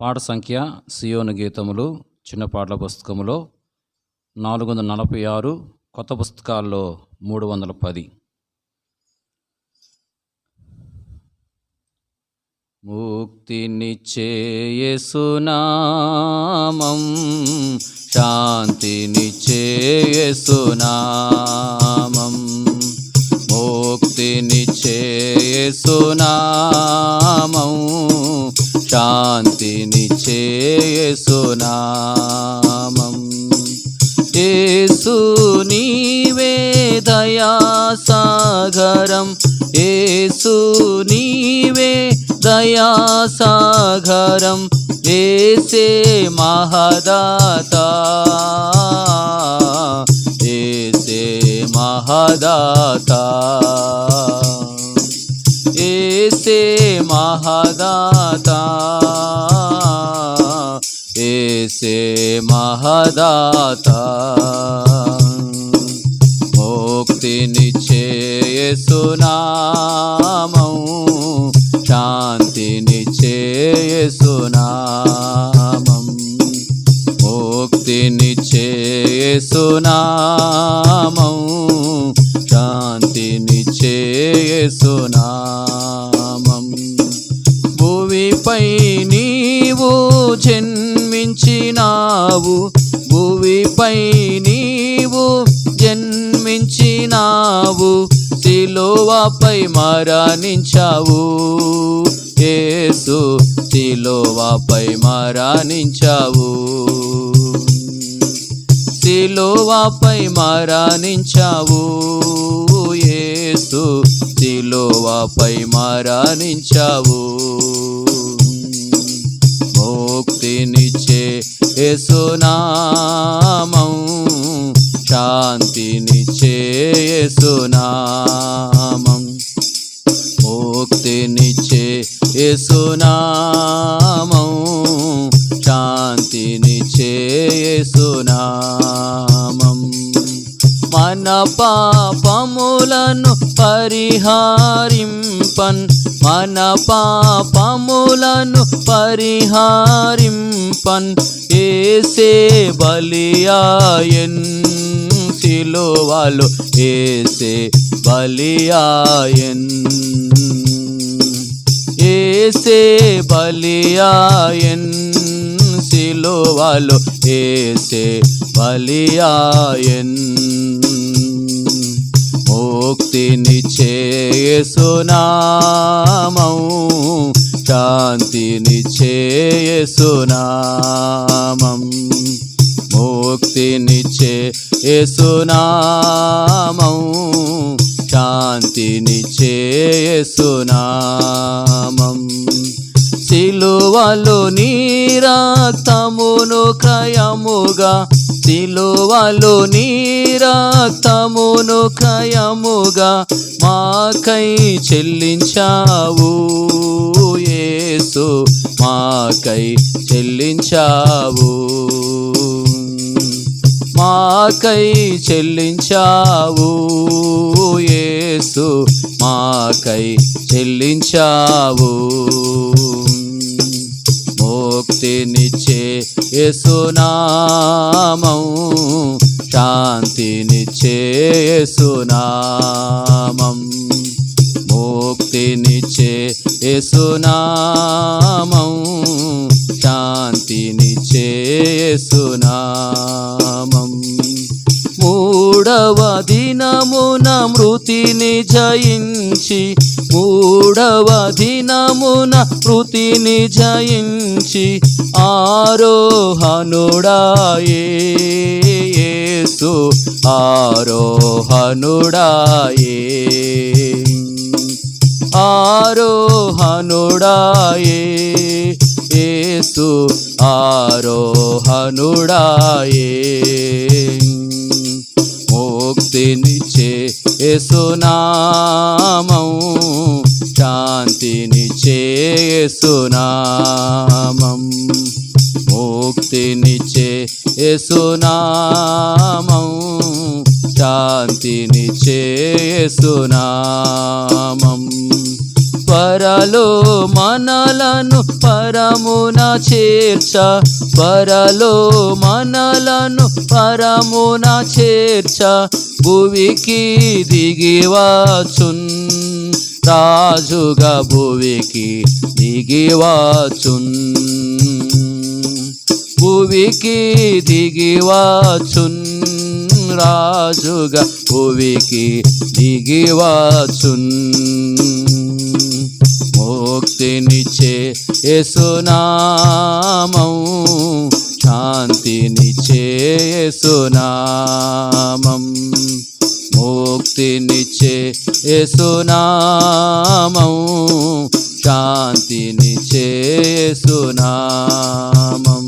పాట సంఖ్య సియోను గీతములు చిన్న పాటల పుస్తకములో నాలుగు వందల నలభై ఆరు కొత్త పుస్తకాల్లో మూడు వందల పది. ముక్తినిచ్చేయసునామం శాంతినిచ్చేయసునామం ముక్తినిచ్చేయసునామం శాంతినిచ్చేయసునామం యేసు నీవే దయాసాగరం. యేసు నీవే దయాసాగరం. ఏసే మహదాత. ఏసే మహదాత. ఏసే మహదాతా. ఏసే మహదాత. ముక్తినిచ్చేయసునామం శాంతినిచ్చేయసునామం ముక్తినిచ్చేయసునామం పై నీవు జన్మించినావు శిలోవాపై మరణించావు. ఏసు శిలోవాపై మరణించావు. శిలోవాపై మరణించావు. ఏసు శిలోవాపై మరణించావు. ముక్తినిచ్చే యేసునామం శాంతిని చేసునామం ముక్తిని చేసునామం శాంతిని చేసునామం మన పాపములను పరిహారింపన్. మన పాపములను పరిహారింపన్. ఏసే బలియాయన్ సిలువలు ఏసే బలియాయన్ ఏసే బలియాయన్ సిలువలు ఏసే బలియాయన్ ముక్తిని చేసునామం శాంతిని చేసునామం ముక్తిని ముక్తినిచ్చే యేసునామం శాంతినిచ్చే యేసునామం సిలువలో నీ రక్తమును క్రయముగా. సిలువలో నీ రక్తమును మాకై చెల్లించావు. ఏసు మాకై చెల్లించావు. మాకై చెల్లించావు. యేసు మాకై చెల్లించావు. ముక్తినిచ్చే యేసునామం శాంతినిచ్చే యేసునామం ముక్తినిచ్చే యేసునామం మూడవ దినమున మృతిని జయించి మూడవ దినమున మృతిని జయించి ఆరోహనుడాయేసు ఆరోహనుడాయే ఆరోహనుడాయే ఏసు ఆరోహనుడాయే శాంతినిచ్చే యేసునామం శాంతినిచ్చే యేసునామం ముక్తినిచ్చే యేసునామం శాంతినిచ్చే యేసునామం పరలో మనలను పరమున చేర్చ. పరలో మనలను పరమున చేర్చ. భువికి దిగివాచున్ రాజుగా భువికి దిగివాచున్ భువికి దిగివాచున్ రాజుగా భువికి దిగివాచున్ ముక్తినిచ్చే యేసునామం శాంతినిచ్చే యేసునామం ముక్తినిచ్చే యేసునామం శాంతినిచ్చే యేసునామం